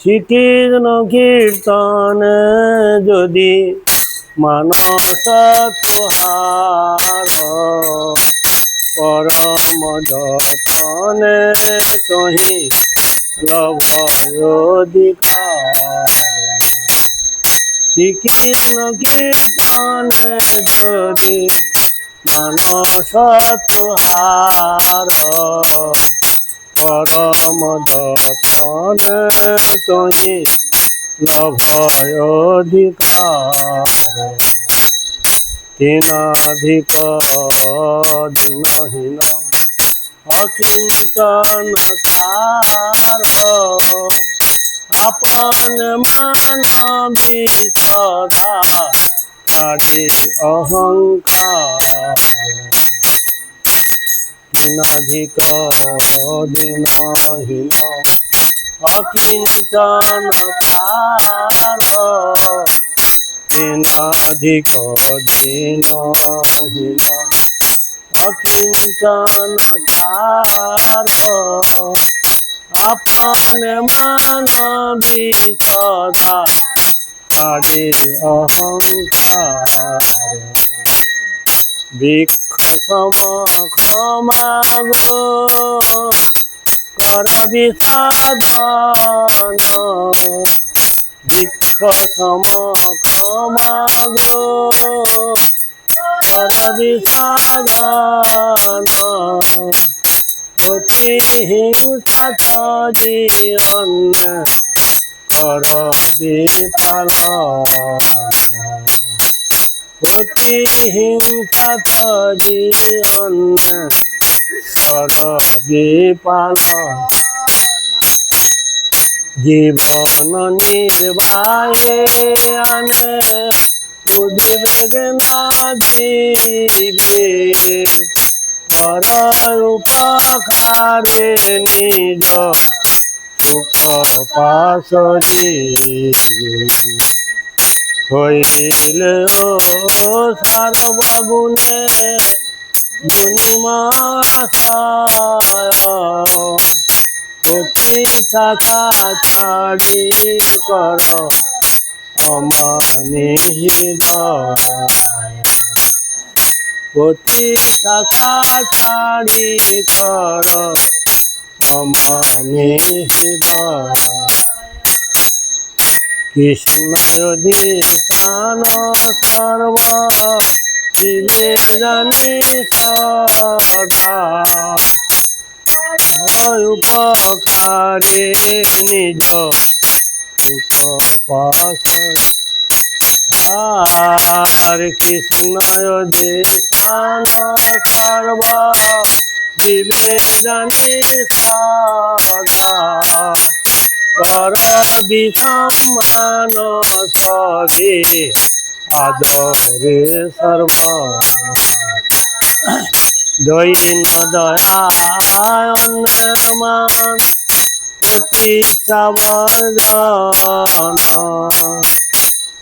শ্রীকৃষ্ণ কীর্তন যদি মানস তোহার পরম যতনে তহি শ্রীকৃষ্ণ কীর্তন যদি মানস তোহার পরম দতনে তহি লভয়োধিকার। দিনাধিক দিনহীন অকিঞ্চন তার আপন মানবী সদা তারি অহংকার। দিনাধিক দিনহীন অকিঞ্চন তার দিনাধিক দিনহীন অকিঞ্চন তার আপন মানবী সদা তারে অহংকার বৃক্ষ সম ক্ষমাগো কর বিসাধন বৃক্ষ সম ক্ষমাগো কর বিসাধন অতি হিংসা জীবন কর বিপালন অতি হিংসা জীবন কর বিপালন জীবন নির্বাহে আনে উদ্বেগ না দিবে। পর উপকারে নিজ হইল সর্বগুণে অতি ছাড়ি কর অমানিহিত অতি শাখা ছাড়ি কর অমানিহিত কৃষ্ণয়ধিষ্ঠান সর্ব শিবে জানি সদা উপকারে নিজ আর কৃষ্ণয়ধিষ্ঠান সর্ব শিবে জানি সদা কর বিসম্মান সবে আদরে সর্ব দৈন দয়ান্মান অতি সাবধান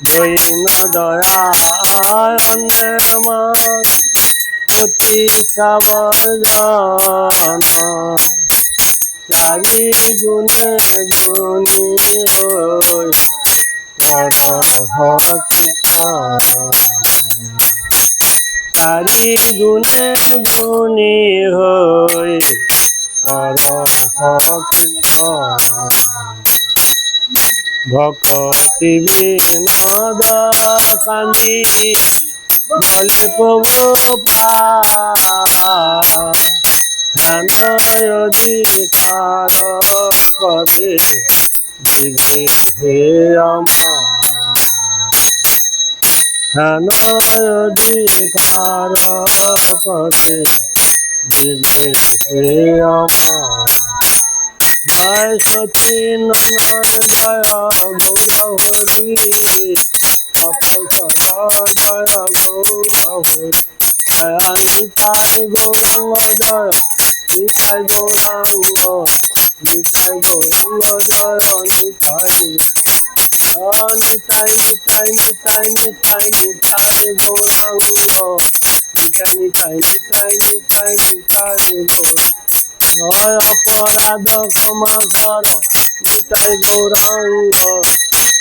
দৈন দয়ান্মান অতি সাবধান গুণে গুণী হই। কর চারি গুণে গুণী হই। ভক্তি বিনোদ কান্দি বলে প্রভু পা অধিকার কবে দিবে হে আমার। অধিকার কবে দিবে হে আমার। জয় সচিন জয় গৌরহরি অপল জয় গৌরহরি জয় নিতাই গৌরাঙ্গ জয় নিতাই গৌরাঙ্গ নিতাই গৌরাঙ্গ জয়, নিতাই নিতাই নিতাই নিতাই নিতাই নিতাই গৌরাঙ্গ, নিতাই নিতাই নিতাই নিতাই নিতাই গৌর অপরাধ ক্ষমা কর, নিতাই গৌরাঙ্গ,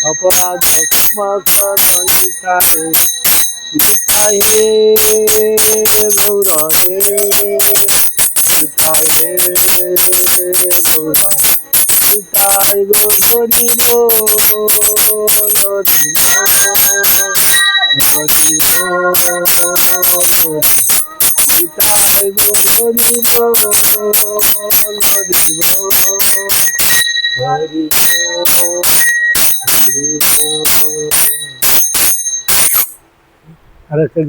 অপরাধ ক্ষমা কর, নিতাই নিতাই গৌর হে। নিতাই হে গৌর নিতাই গৌর হরি বল হরি বল হরি বল নিতাই গৌর হরি হরি আরেকটা